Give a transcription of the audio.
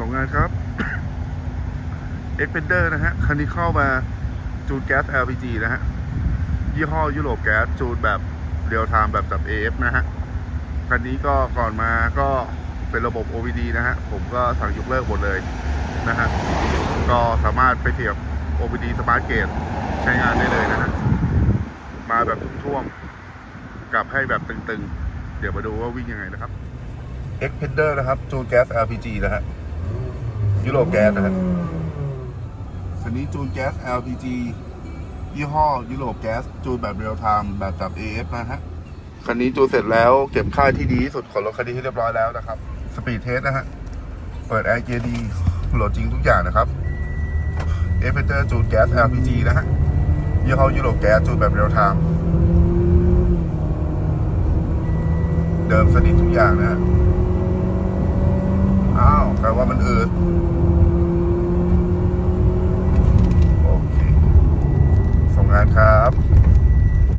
ส่งงานครับ e x p e n d e r นะฮะ คันนี้เข้ามาจูนแก๊ส LPG นะฮะ ยี่ห้อยุโรปแก๊สจูนแบบเรียลไทม์แบบจับ AF นะฮะ คันนี้ก็ก่อนมาก็เป็นระบบ OBD นะฮะ ผมก็สั่งยกเลิกหมดเลยนะฮะ ก็สามารถไปเสียบ OBD Smart Gate ใช้งานได้เลยนะฮะ มาแบบท่วมๆกลับให้แบบตึงๆ เดี๋ยวมาดูว่าวิ่งยังไงนะครับ X p e n d e r นะครับจูนแก๊ส LPG นะฮะ ยุโรปแก๊สนะฮะคันนี้จูนแก๊ส LPG ยี่ห้อยุโรปแก๊สจูนแบบเรียลไทม์แบบจับ AF นะฮะ คันนี้จูนเสร็จแล้วเก็บค่าที่ดีที่สุดของรถคันนี้ให้เรียบร้อยแล้วนะครับ สปีดเทสนะฮะ เปิดแอร์เกียร์ดีโหลดจริงทุกอย่างนะครับ เอฟเฟเตอร์จูนแก๊ส LPG นะฮะ ยี่ห้อยุโรปแก๊สจูนแบบเรียลไทม์เดิมสนิททุกอย่างนะฮะอ้า วแปลว่ามันอืด